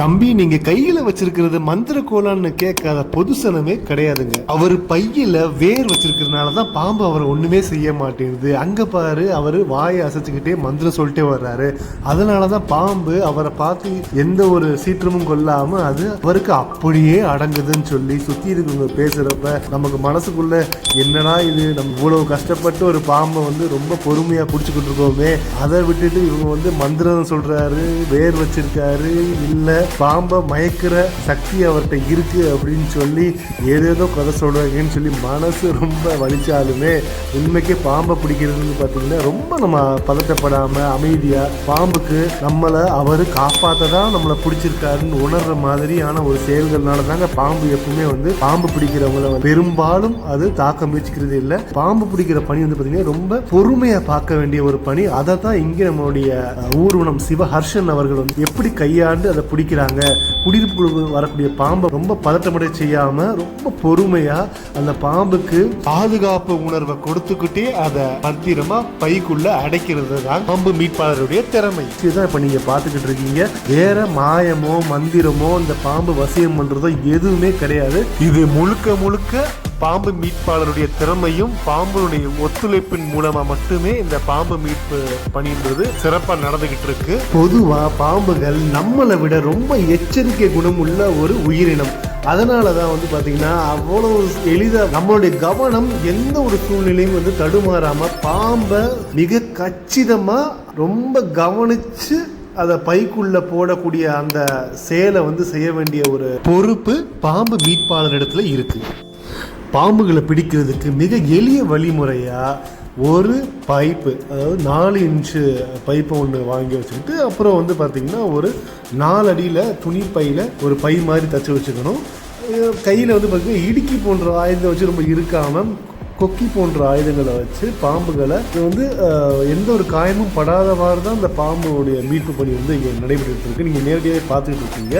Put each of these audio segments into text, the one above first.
தம்பி நீங்க கையில வச்சிருக்கிறது மந்திர கோலான்னு கேட்காத பொதுசனமே கிடையாதுங்க. அவர் பையில வேர் வச்சிருக்கிறதுனால தான் பாம்பு அவரை ஒண்ணுமே செய்ய மாட்டேங்குது. அங்க பாரு அவர் வாயை அசைச்சுக்கிட்டே மந்திரம் சொல்லிட்டே வர்றாரு. அதனாலதான் பாம்பு அவரை பார்த்து எந்த ஒரு சீற்றமும் கொள்ளாம அது அவருக்கு அப்படியே அடங்குதுன்னு சொல்லி சுத்தி இருக்கவங்க பேசுறப்ப நமக்கு மனசுக்குள்ள என்னடா இது? நம்ம இவ்வளவு கஷ்டப்பட்டு ஒரு பாம்பை வந்து ரொம்ப பொறுமையா பிடிச்சிக்கிட்டு இருக்கோமே. அதை விட்டுட்டு இவங்க வந்து மந்திரம் சொல்றாரு வேர் வச்சிருக்காரு இல்லை பாம்பை மயக்கிற சக்தி அவர்கிட்ட இருக்குது அப்படின்னு சொல்லி ஏதேதோ கதை சொல்கிறாங்கன்னு சொல்லி மனசு ரொம்ப வலிச்சாலுமே உண்மைக்கே பாம்பை பிடிக்கிறதுன்னு பார்த்தீங்கன்னா ரொம்ப நம்ம பதட்டப்படாமல் அமைதியாக பாம்புக்கு நம்மளை அவர் காப்பாற்ற தான் நம்மளை பிடிச்சிருக்காருன்னு உணர்ற மாதிரியான ஒரு செயல்கள்னால தாங்க பாம்பு எப்பவுமே வந்து பாம்பு பிடிக்கிறவங்கள பெரும்பாலும் அது தாக்க முயற்சிக்கிறது இல்லை. பாம்பு பிடிக்கிற பணி வந்து பார்த்தீங்கன்னா ரொம்ப பொறுமையாக பார்க்க வேண்டிய ஒரு பணி. அதை தான் இங்கே நம்மளுடைய ஊர்வனம் சிவஹர்ஷன் அவர்கள் வந்து எப்படி கையாண்டு அதை செய்கிறாங்க. குடியிருப்புக்குள்ள வரக்கூடிய பாம்பை ரொம்ப பதட்டமடை செய்யாம ரொம்ப பொறுமையா அந்த பாம்புக்கு பாதுகாப்பு உணர்வை கொடுத்துக்கிட்டே அதை பத்திரமா பைக்குள்ள அடைக்கிறது தான் பாம்பு மீட்பாளருடைய திறமை. இதுதான் இப்ப நீங்க பாத்துக்கிட்டு இருக்கீங்க. வேற மாயமோ மந்திரமோ இந்த பாம்பு வசியம் பண்றதோ எதுவுமே கிடையாது. இது முழுக்க முழுக்க பாம்பு மீட்பாளருடைய திறமையும் பாம்புடைய ஒத்துழைப்பின் மூலமா மட்டுமே இந்த பாம்பு மீட்பு பணின்றது சிறப்பா நடந்துகிட்டு இருக்கு. பொதுவா பாம்புகள் நம்மளை விட ரொம்ப எச்சரிக்கை குணம் உள்ள ஒரு உயிரினம். அதனால தான் வந்து பார்த்திங்கன்னா அவ்வளோ எளிதாக நம்மளுடைய கவனம் எந்த ஒரு சூழ்நிலையும் வந்து தடுமாறாமல் பாம்பை மிக கச்சிதமாக ரொம்ப கவனித்து அதை பைக்குள்ளே போடக்கூடிய அந்த செயலை வந்து செய்ய வேண்டிய ஒரு பொறுப்பு பாம்பு மீட்பாளர் இடத்துல இருக்குது பாம்புகளை பிடிக்கிறதுக்கு மிக எளிய வழிமுறையாக ஒரு பைப்பு அதாவது நாலு இன்ச்சு பைப்பை ஒன்று வாங்கி வச்சுக்கிட்டு அப்புறம் வந்து பார்த்திங்கன்னா ஒரு நாலு அடியில் துணி பையில் ஒரு பை மாதிரி தச்சு வச்சுக்கணும். கையில் வந்து பார்த்திங்கன்னா இடுக்கி போன்ற ஆயுதத்தை வச்சு ரொம்ப இருக்காமல் கொக்கி போன்ற ஆயுதங்களை வச்சு பாம்புகளை இது வந்து எந்த ஒரு காயமும் படாதவாறு தான் அந்த பாம்புடைய மீட்பு பணி வந்து இங்கே நடைபெற்று இருக்குது நீங்கள் நேரடியாக பார்த்துக்கிட்டு இருக்கீங்க.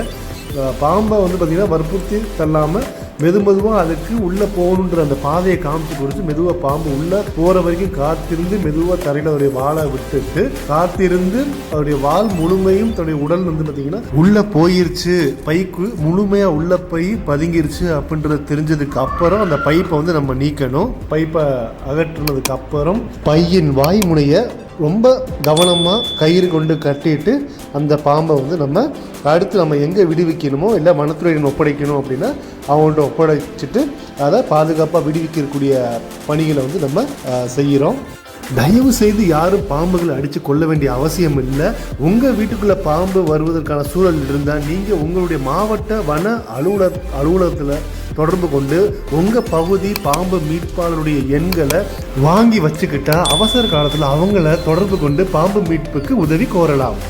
பாம்பை வந்து பார்த்திங்கன்னா வற்புறுத்தி தள்ளாமல் மெது மெதுவாக அதுக்கு உள்ளே போகணுன்ற அந்த பாதையை காமிச்சு கொடுத்து மெதுவாக பாம்பு உள்ளே போகிற வரைக்கும் காத்திருந்து மெதுவாக தரையில் அவருடைய வாழை விட்டுட்டு காத்திருந்து அவருடைய வால் முழுமையும் தன்னுடைய உடல் வந்து பார்த்தீங்கன்னா உள்ளே போயிருச்சு. பைக்கு முழுமையாக உள்ளே போய் பதுங்கிருச்சு அப்படின்றது தெரிஞ்சதுக்கு அப்புறம் அந்த பைப்பை வந்து நம்ம நீக்கணும். பைப்பை அகற்றுனதுக்கு அப்புறம் பையின் வாய்முனையை ரொம்ப கவனமாக கயிறு கொண்டு கட்டிட்டு அந்த பாம்பை வந்து நம்ம அடுத்து நம்ம எங்கே விடுவிக்கணுமோ இல்லை வனத்துறையிடம் ஒப்படைக்கணும் அப்படின்னா அவங்கள்ட்ட ஒப்படைச்சிட்டு அதை பாதுகாப்பாக விடுவிக்கக்கூடிய பணிகளை வந்து நம்ம செய்கிறோம் தயவு செய்து யாரும் பாம்புகளை அடித்து கொள்ள வேண்டிய அவசியம் இல்லை. உங்கள் வீட்டுக்குள்ளே பாம்பு வருவதற்கான சூழல் இருந்தால் நீங்கள் உங்களுடைய மாவட்ட வன அலுவலர் அலுவலகத்தில் தொடர்பு கொண்டு உங்கள் பகுதி பாம்பு மீட்பாளருடைய எண்களை வாங்கி வச்சுக்கிட்டா அவசர காலத்தில் அவங்கள தொடர்பு கொண்டு பாம்பு மீட்புக்கு உதவி கோரலாம்.